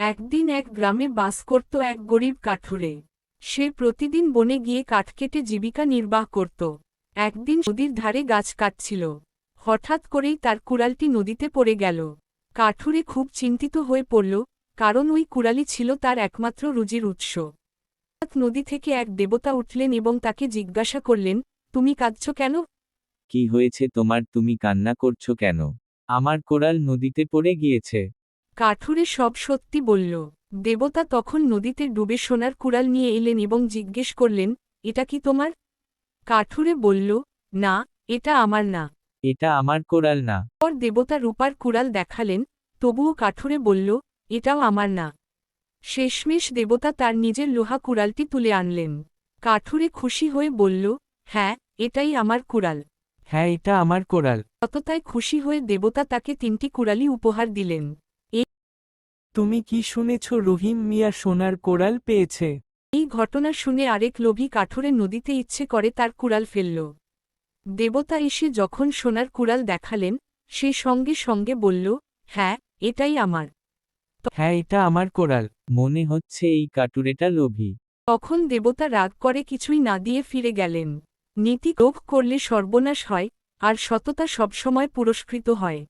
একদিন এক গ্রামে বাস করত এক গরিব কাঠুরে। সে প্রতিদিন বনে গিয়ে কাঠ কেটে জীবিকা নির্বাহ করত। একদিন নদীর ধারে গাছ কাটছিল। হঠাৎ করেই তার কুড়ালটি নদীতে পড়ে গেল। কাঠুরে খুব চিন্তিত হয়ে পড়ল, কারণ ওই কুড়ালি ছিল তার একমাত্র রুজির উৎস। নদী থেকে এক দেবতা উঠলেন এবং তাকে জিজ্ঞাসা করলেন, তুমি কাঁদছ কেন? কি হয়েছে তোমার? তুমি কান্না করছ কেন? আমার কোড়াল নদীতে পড়ে গিয়েছে। কাঠুরে সব সত্যি বলল। দেবতা তখন নদীতে ডুবে সোনার কুড়াল নিয়ে এলেন এবং জিজ্ঞেস করলেন এটা কি তোমার? কাঠুরে বলল না এটা আমার না। এটা আমার কোরাল না। পর দেবতা রূপার কুড়াল দেখালেন তবুও কাঠুরে বলল এটাও আমার না। শেষমেশ দেবতা তার নিজের লোহা কুড়ালটি তুলে আনলেন। কাঠুরে খুশি হয়ে বলল হ্যাঁ এটাই আমার কুড়াল। হ্যাঁ এটা আমার কোরাল তততায় খুশি হয়ে দেবতা তাকে তিনটি কুড়ালি উপহার দিলেন। তুমি কি শুনেছ রহিম মিয়া সোনার কোরাল পেয়েছে? এই ঘটনা শুনে আরেক লোভী কাঠুরে নদীতে ইচ্ছে করে তার কুড়াল ফেলল। দেবতা এসে যখন সোনার কুড়াল দেখালেন সে সঙ্গে সঙ্গে বলল হ্যাঁ এটাই আমার। হ্যাঁ এটা আমার কোরাল মনে হচ্ছে এই কাটুরেটা লোভী। তখন দেবতা রাগ করে কিছুই না দিয়ে ফিরে গেলেন। নীতি লোভ করলে সর্বনাশ হয় আর সততা সবসময় পুরস্কৃত হয়।